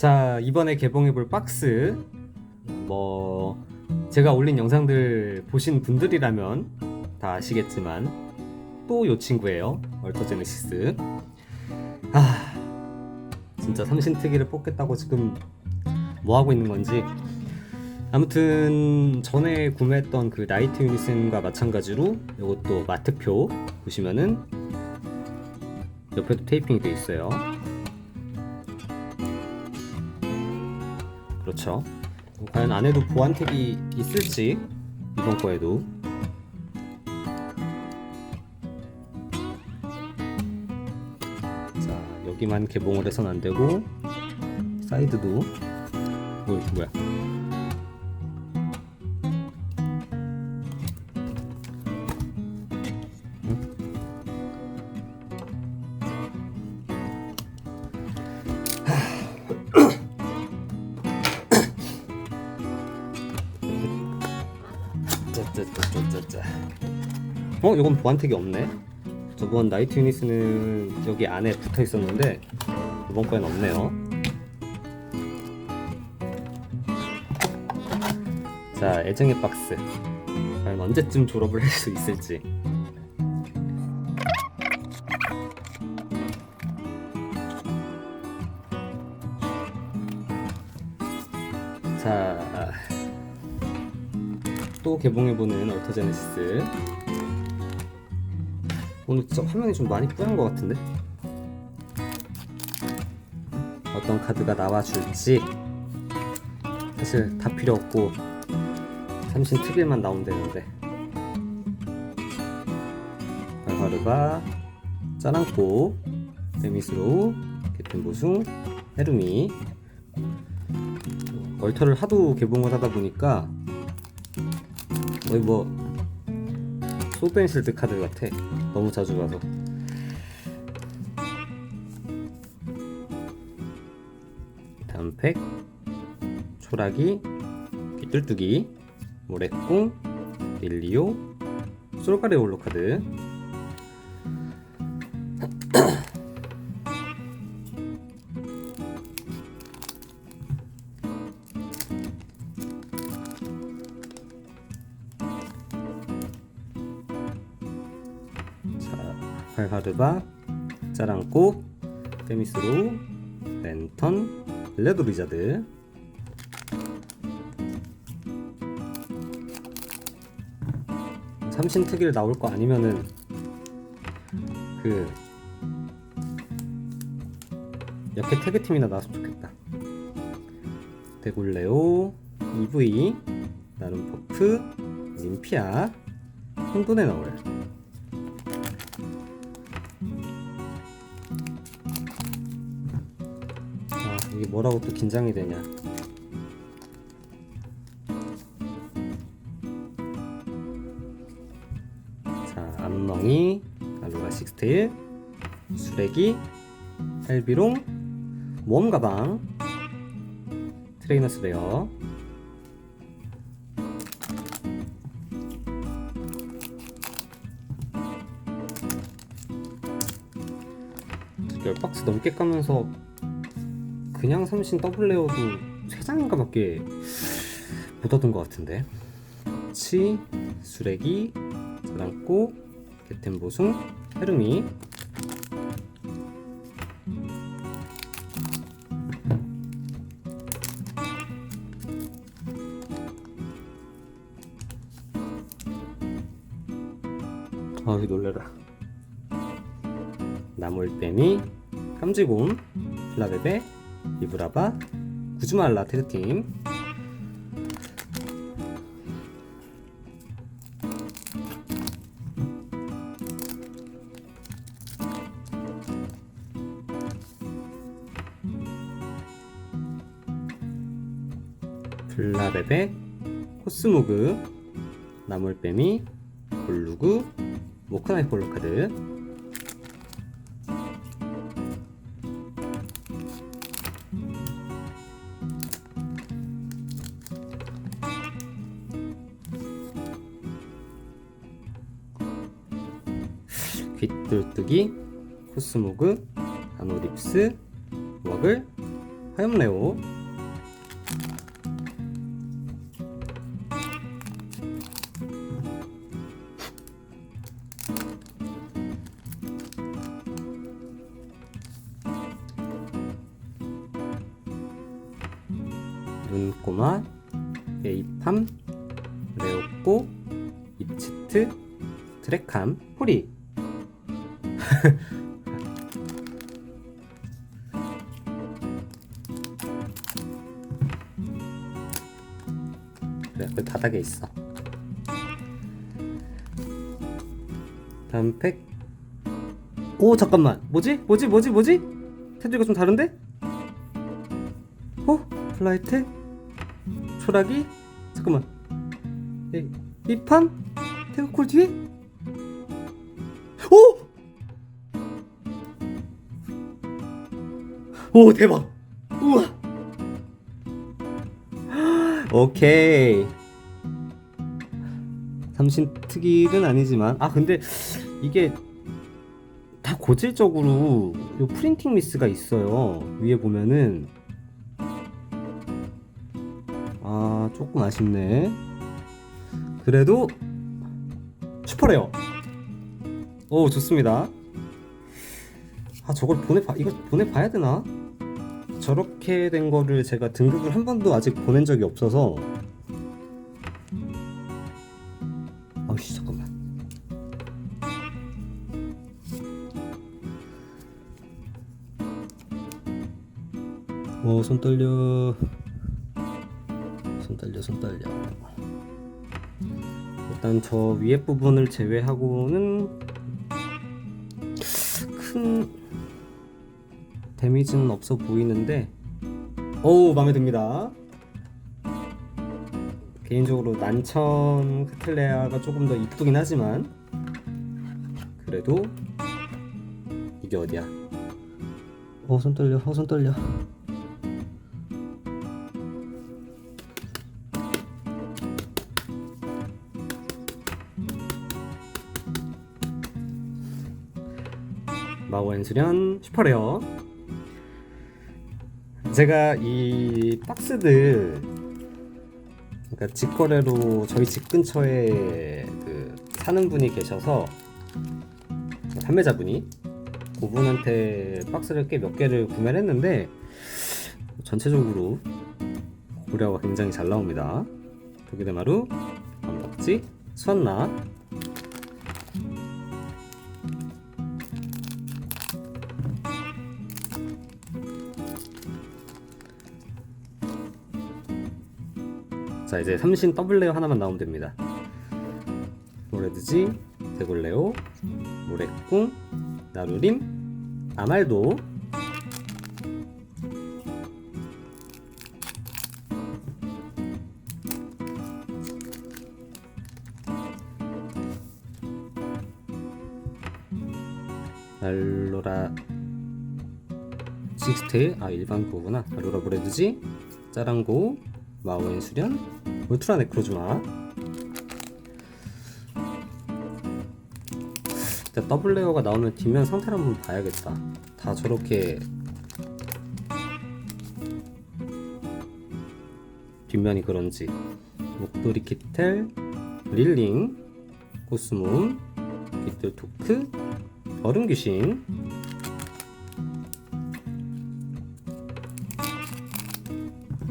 자, 이번에 개봉해볼 박스. 뭐, 제가 올린 영상들 보신 분들이라면 다 아시겠지만, 또 요 친구예요. 얼터 제네시스. 아, 진짜 삼신특위를 뽑겠다고 지금 뭐 하고 있는 건지. 아무튼, 전에 구매했던 그 나이트 유니슨과 마찬가지로 이것도 마트표 보시면은 옆에도 테이핑이 돼 있어요. 그렇죠. 과연 안에도 보안택이 있을지 이번 거에도. 자 여기만 개봉을 해선 안 되고 사이드도. 뭐 뭐야 짜짜짜짜짜. 어, 이건 보안택이 없네. 저번 나이트 유니스는 여기 안에 붙어 있었는데 이번 거엔 없네요. 자, 애정의 박스. 과연 언제쯤 졸업을 할 수 있을지. 또 개봉해보는 얼터제네시스. 오늘 진짜 화면이 좀 많이 뿌연 것 같은데? 어떤 카드가 나와줄지. 사실 다 필요 없고 삼신 특일만 나오면 되는데. 발화르바 짜랑코 데미스로우 개텐보숭 헤르미. 얼터를 하도 개봉을 하다 보니까 거의 뭐 소벤실드 카드 같아. 너무 자주 봐서. 다음 팩. 초라기 귀뚫뚜기 모래꿍 릴리오 솔가레 올로 카드 자, 활하르바, 짜랑꽃, 데미스로, 랜턴, 레드 리자드. 삼신 특일 나올 거 아니면은 그 역해 태그팀이나 나왔으면 좋겠다. 데골레오, EV, 나눔 퍼프, 림피아, 혼돈의 나올. 뭐라고 또 긴장이 되냐. 자, 암멍이, 알로라 식스테일, 수레기, 헬비롱, 모험 가방, 트레이너스 레어, 열 박스 넘게 까면서 그냥 삼신 더블 레어도 3장인가 밖에 못 얻은 것 같은데. 치, 수레기, 자랑꽃, 개템보숭, 헤르미. 아이 놀래라. 나물뱀이, 깜지곰, 플라베베, 이브라바, 구즈말라 테드팀. 블라베베, 코스모그, 나물뱀이, 볼루그, 모카나이 폴로카드 코스모그, 아노립스, 워글, 화염레오 눈꼬마 에이팜 레오꼬 입치트 드래캄 호리 그래 그 바닥에 있어. 다음 팩 오 잠깐만. 뭐지? 뭐지? 뭐지? 뭐지? 테두리가 좀 다른데? 어 플라이트? 초라기? 잠깐만. 이, 이 판? 태그콜 뒤에? 오! 오 대박 오케이. 삼신 특일은 아니지만. 아 근데 이게 다 고질적으로 요 프린팅 미스가 있어요. 위에 보면은. 아 조금 아쉽네. 그래도 슈퍼레어. 오 좋습니다. 아 저걸 보내 봐 이거 보내 봐야 되나 저렇게 된 거를 제가 등급을 한 번도 아직 보낸 적이 없어서. 아우씨 잠깐만. 오손 떨려. 손 떨려 손 떨려. 일단 저 위에 부분을 제외하고는 큰 데미지는 없어 보이는데 어우 마음에 듭니다. 개인적으로 난천 카틀레아가 조금 더 이쁘긴 하지만 그래도 이게 어디야? 어손 떨려 어손 떨려. 마오엔 수련 슈퍼레어 제가 이 박스들 그러니까 직거래로 저희 집 근처에 그 사는 분이 계셔서 판매자분이 그분한테 박스를 꽤 몇 개를 구매를 했는데 전체적으로 고려가 굉장히 잘 나옵니다. 도기대마루, 반박지, 수완나 자 이제 삼신 더블레어 하나만 나오면 됩니다. 모레드지 데골레오 모래꿍 나루림 아말도. 알로라 식스테일 아 일반 거구나. 알로라 모레드지 짜랑고 마오엔 수련 울트라 네크로즈마 일단 더블 레어가 나오면 뒷면 상태를 한번 봐야겠다. 다 저렇게 뒷면이 그런지. 목도리 키텔 릴링 코스몬 깃들 토크 얼음 귀신.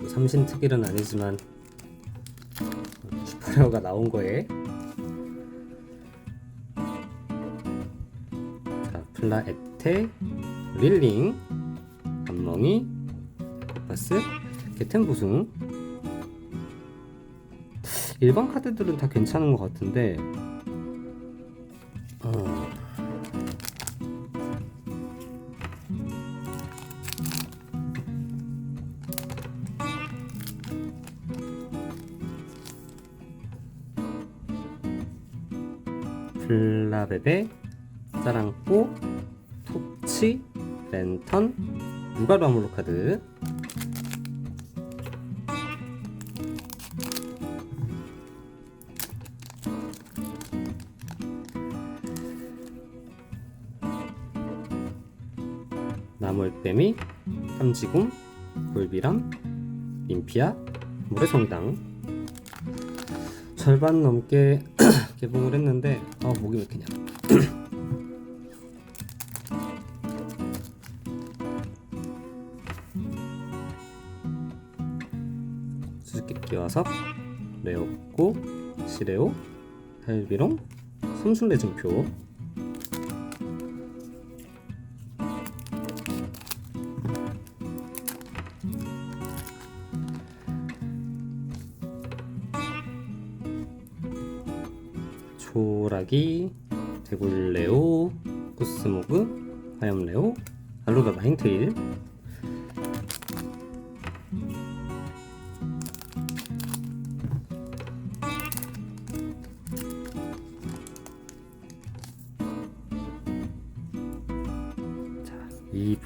또 삼신 특일은 아니지만 슈퍼레어가 나온 거에. 자 플라 에테 릴링 감멍이 코파스 개템 부승. 일반 카드들은 다 괜찮은 것 같은데 누가루 아몰로 카드? 나물뱀이, 탐지곰, 볼비람, 임피아, 모래성당. 절반 넘게 개봉을 했는데 아 목이 왜 이렇게 냐 수수께끼 와석, 레오꼬, 시레오, 할비롱, 섬술레증표. 초라기, 대굴레오, 코스모그,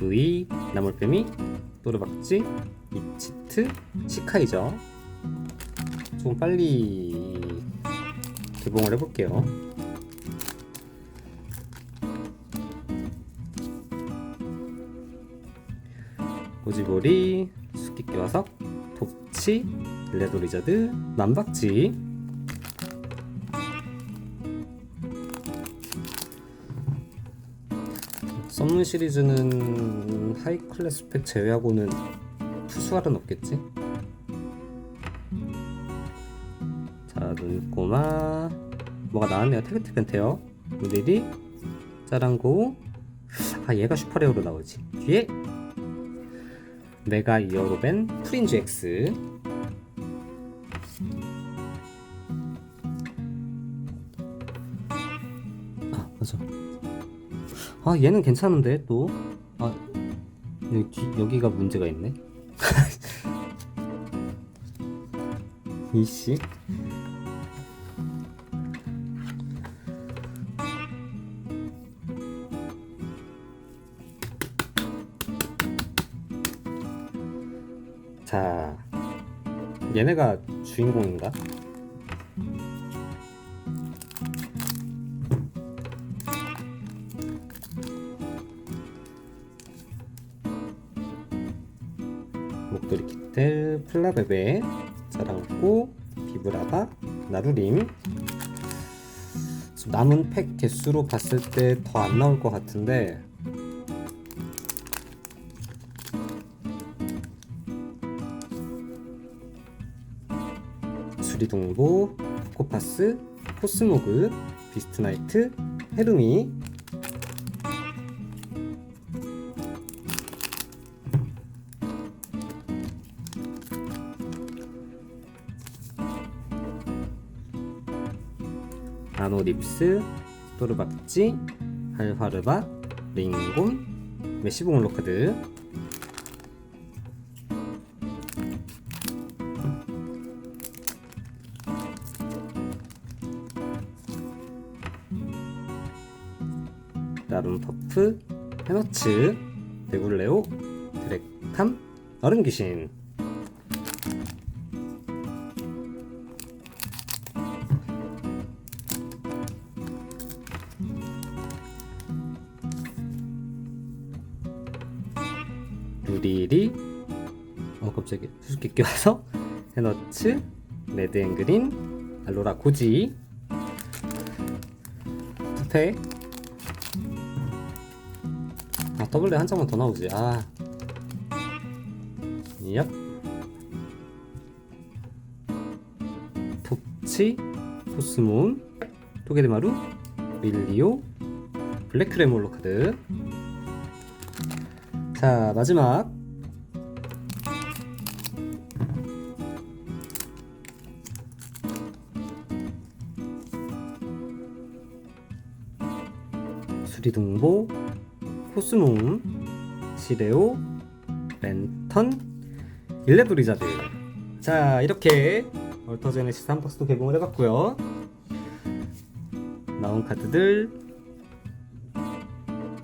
EV, 나물뱀이, 또르박쥐, 입치트, 시카이저 좀 빨리 개봉을 해볼게요. 고지보리, 수끼끼 와석, 돕치, 레도 리저드, 남박쥐 썸문 시리즈는 하이 클래스 스펙 제외하고는 투수할은 없겠지? 자 눈꼬마. 뭐가 나왔네요. 태그트 펜테어 우리리. 짜랑고. 아 얘가 슈퍼레어로 나오지. 뒤에. 메가 이어로벤 프린즈 X. 아 맞아 아 얘는 괜찮은데 또아 여기 뒤- 여기 가 문제가 있네. 이씨. 자 얘네가 주인공인가? 키텔, 플라베베, 자랑고, 비브라바, 나루림. 남은 팩 개수로 봤을 때 더 안 나올 것 같은데. 수리동보, 코파스, 코스모그, 비스트나이트, 헤르미 립스, 또르박지, 할화르바, 링곰, 메시봉 올로카드. 나룸퍼프, 헤너츠, 네굴레오, 드랙탐, 얼음귀신 수수께끼 와서 헤너츠 레드앤그린 알로라 고지. 투페 아 더블레 한 장만 더 나오지. 아. 얍. 독치 포스몬 토게르마루 릴리오 블랙크레몰로 카드. 자 마지막 수리등보 코스몽 시레오 랜턴 일레브 리자드. 자 이렇게 얼터제네시스 한 박스도 개봉을 해봤고요. 나온 카드들.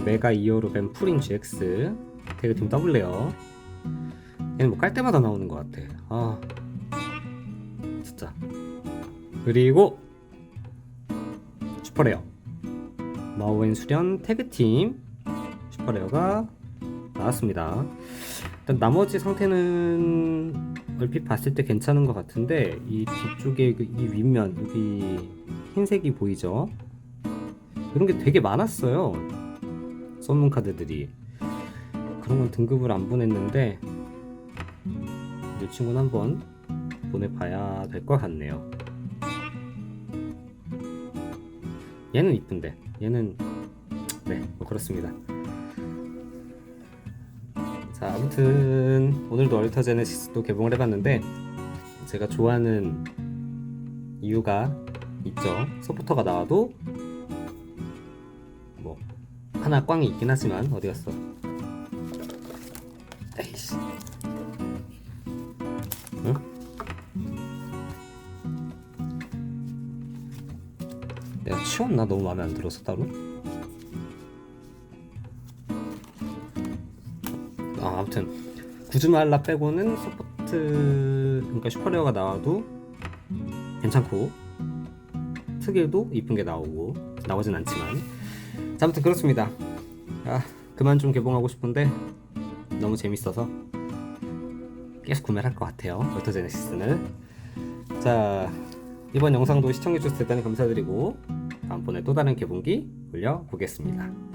메가 이어로 벤 프린 GX 태그팀 더블레어 얘는 뭐 깔 때마다 나오는 것 같아. 아. 진짜. 그리고 슈퍼레어 마오웬 수련 태그팀 슈퍼레어가 나왔습니다 일단 나머지 상태는 얼핏 봤을 때 괜찮은 것 같은데 이 뒤쪽에 그이 윗면 여기 흰색이 보이죠? 이런 게 되게 많았어요. 썬문 카드들이 그런 건 등급을 안 보냈는데 이 친구는 한번 보내봐야 될 것 같네요. 얘는 이쁜데 얘는 네뭐 그렇습니다. 자 아무튼 오늘도 얼터 제네시스도 개봉을 해봤는데 제가 좋아하는 이유가 있죠. 서포터가 나와도 뭐 하나 꽝이 있긴 하지만 어디 갔어? 치웠나 너무 마음에 안 들어서 따로? 아, 아무튼 구즈말라 빼고는 서포트 그러니까 슈퍼레어가 나와도 괜찮고 특일도 이쁜 게 나오고 나오진 않지만 자, 아무튼 그렇습니다. 아 그만 좀 개봉하고 싶은데 너무 재밌어서 계속 구매를 할 것 같아요. 얼터 제네시스는 자 이번 영상도 시청해주셔서 대단히 감사드리고 다음번에 또 다른 개봉기 올려보겠습니다.